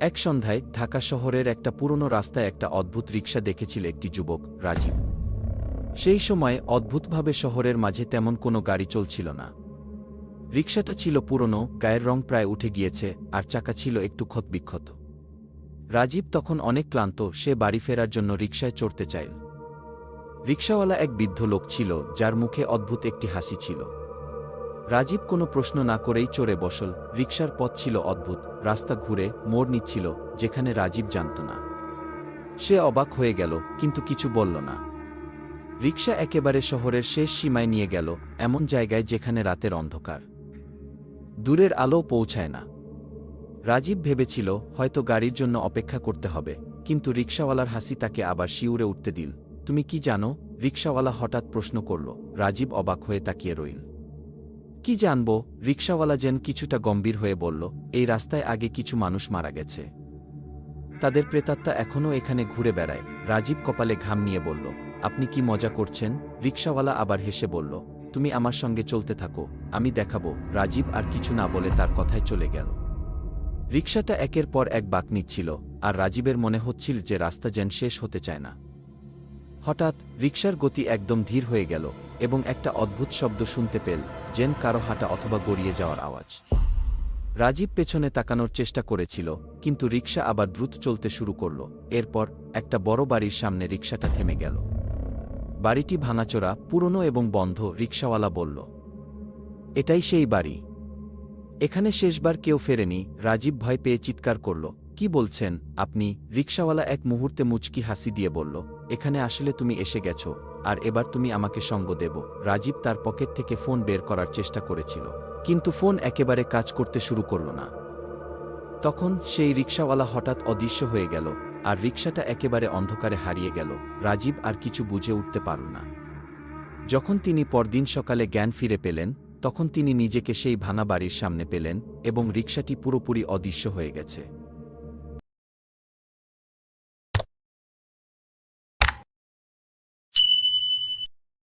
এক সন্ধ্যায় ঢাকা শহরের একটা পুরনো রাস্তায় একটা অদ্ভুত রিক্সা দেখেছিল একটি যুবক, রাজীব। সেই সময় অদ্ভুতভাবে শহরের মাঝে তেমন কোনো গাড়ি চলছিল না। রিক্সাটা ছিল পুরনো, গায়ের রং প্রায় উঠে গিয়েছে, আর চাকা ছিল একটু ক্ষতবিক্ষত রাজীব তখন অনেক ক্লান্ত, সে বাড়ি ফেরার জন্য রিক্সায় চড়তে চাইল। রিক্সাওয়ালা এক বৃদ্ধ লোক ছিল, যার মুখে অদ্ভুত একটি হাসি ছিল। রাজীব কোনো প্রশ্ন না করেই চড়ে বসল। রিকশার পথ ছিল অদ্ভুত। রাস্তা ঘুরে মোড় নিচ্ছিল, যেখানে রাজীব জানত না। সে অবাক হয়ে গেল, কিন্তু কিছু বলল না। রিকশা একেবারে শহরের শেষ সীমায় নিয়ে গেল, এমন জায়গায় যেখানে রাতের অন্ধকার। দূরের আলো পৌঁছায় না। রাজীব ভেবেছিল, হয়তো গাড়ির জন্য অপেক্ষা করতে হবে, কিন্তু রিকশাওয়ালার হাসি তাকে আবার শিউরে উঠতে দিল। তুমি কি জানো? রিকশাওয়ালা হঠাৎ প্রশ্ন করল। রাজীব অবাক হয়ে তাকিয়ে রইল। কি জানব? রিকশাওয়ালা যেন কিছুটা গম্ভীর হয়ে বলল, এই রাস্তায় আগে কিছু মানুষ মারা গেছে। তাদের প্রেতাত্মা এখনও এখানে ঘুরে বেড়ায়। রাজীব কপালে ঘাম নিয়ে বলল, আপনি কি মজা করছেন? রিকশাওয়ালা আবার হেসে বলল, তুমি আমার সঙ্গে চলতে থাকো, আমি দেখাবো। রাজীব আর কিছু না বলে তার কথায় চলে গেল। রিকশাটা একের পর এক বাক নিচ্ছিল, আর রাজীবের মনে হচ্ছিল যে রাস্তা যেন শেষ হতে চায় না। হঠাৎ রিকশার গতি একদম ধীর হয়ে গেল এবং একটা অদ্ভুত শব্দ শুনতে পেল, যেন কারও হাঁটা অথবা গড়িয়ে যাওয়ার আওয়াজ। রাজীব পেছনে তাকানোর চেষ্টা করেছিল, কিন্তু রিকশা আবার দ্রুত চলতে শুরু করল। এরপর একটা বড় বাড়ির সামনে রিকশাটা থেমে গেল। বাড়িটি ভাঙাচোরা, পুরনো এবং বন্ধ, রিকশাওয়ালা বলল, এটাই সেই বাড়ি। এখানে শেষবার কেউ ফেরেনি, রাজীব ভয় পেয়ে চিৎকার করল। কি বলছেন? আপনি রিকশাওয়ালা এক মুহূর্তে মুচকি হাসি দিয়ে বলল, এখানে আসলে তুমি এসে গেছো, আর এবার তুমি আমাকে সঙ্গ দেব। রাজীব তার পকেট থেকে ফোন বের করার চেষ্টা করেছিল, কিন্তু ফোন একেবারে কাজ করতে শুরু করল না। তখন সেই রিকশাওয়ালা হঠাৎ অদৃশ্য হয়ে গেল, আর রিকশাটা একেবারে অন্ধকারে হারিয়ে গেল। রাজীব আর কিছু বুঝে উঠতে পারল না। যখন তিনি পরদিন সকালে জ্ঞান ফিরে পেলেন, তখন তিনি নিজেকে সেই ভাঙা বাড়ির সামনে পেলেন এবং রিকশাটি পুরোপুরি অদৃশ্য হয়ে গেছে।